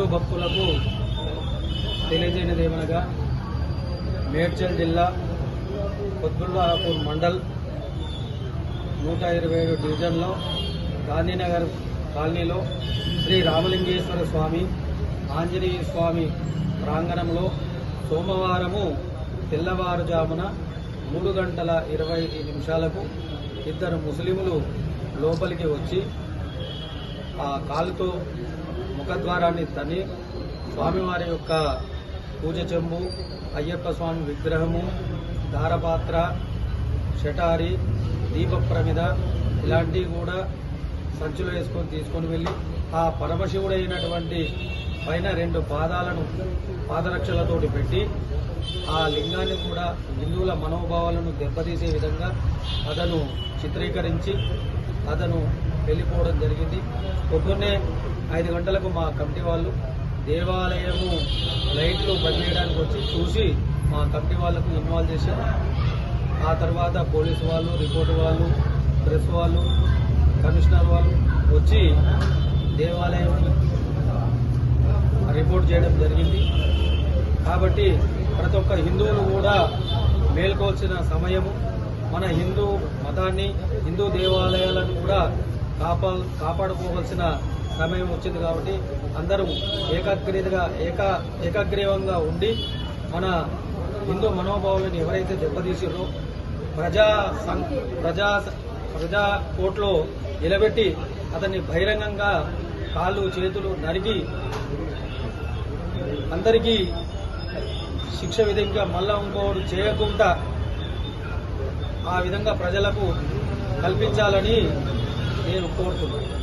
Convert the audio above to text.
హిందూ భక్తులకు తెలియజేయనిది ఏమనగా మేడ్చల్ జిల్లా కొత్తుల్లాపూర్ మండల్ నూట ఇరవై ఏడు డివిజన్లో గాంధీనగర్ కాలనీలో శ్రీ రామలింగేశ్వర స్వామి ఆంజనేయ స్వామి ప్రాంగణంలో సోమవారము తెల్లవారుజామున మూడు గంటల ఇరవై నిమిషాలకు ఇద్దరు ముస్లింలు లోపలికి వచ్చి ఆ కాలుతో ముఖద్వారాన్ని తని స్వామివారి యొక్క పూజ చెంబు అయ్యప్ప స్వామి విగ్రహము దారపాత్ర షటారి దీప ప్రమిద ఇలాంటివి కూడా సంచులు వేసుకొని తీసుకొని వెళ్ళి ఆ పరమశివుడైనటువంటి పైన రెండు పాదాలను పాదరక్షలతోటి పెట్టి ఆ లింగాన్ని కూడా హిందువుల మనోభావాలను దెబ్బతీసే విధంగా అతను చిత్రీకరించి అతను వెళ్ళిపోవడం జరిగింది. పొద్దున్నే ఐదు గంటలకు మా కమిటీ వాళ్ళు దేవాలయము లైట్లు బదిలేయడానికి వచ్చి చూసి మా కమిటీ వాళ్ళకు ఇన్వాల్వ్ చేశారు. ఆ తర్వాత పోలీసు వాళ్ళు రిపోర్ట్ వాళ్ళు ప్రెస్ వాళ్ళు కమిషనర్ వాళ్ళు వచ్చి దేవాలయం రిపోర్ట్ చేయడం జరిగింది. కాబట్టి ప్రతి ఒక్క హిందువులు కూడా మేల్కోవాల్సిన సమయము మన హిందూ మతాన్ని హిందూ దేవాలయాలను కూడా కాపా కాపాడుకోవాల్సిన సమయం వచ్చింది కాబట్టి అందరూ ఏకాగ్రీతగా ఏకా ఏకాగ్రీవంగా ఉండి మన హిందూ మనోభావాలను ఎవరైతే దెబ్బతీసారో ప్రజా సం- ప్రజా ప్రజా కోర్టులో నిలబెట్టి అతన్ని బహిరంగంగా కాళ్ళు చేతులు నరిగి అందరికీ శిక్ష విధంగా మళ్ళా ఇంకోటి చేయకుండా ఆ విధంగా ప్రజలకు కల్పించాలని నేను కోరుతున్నాను.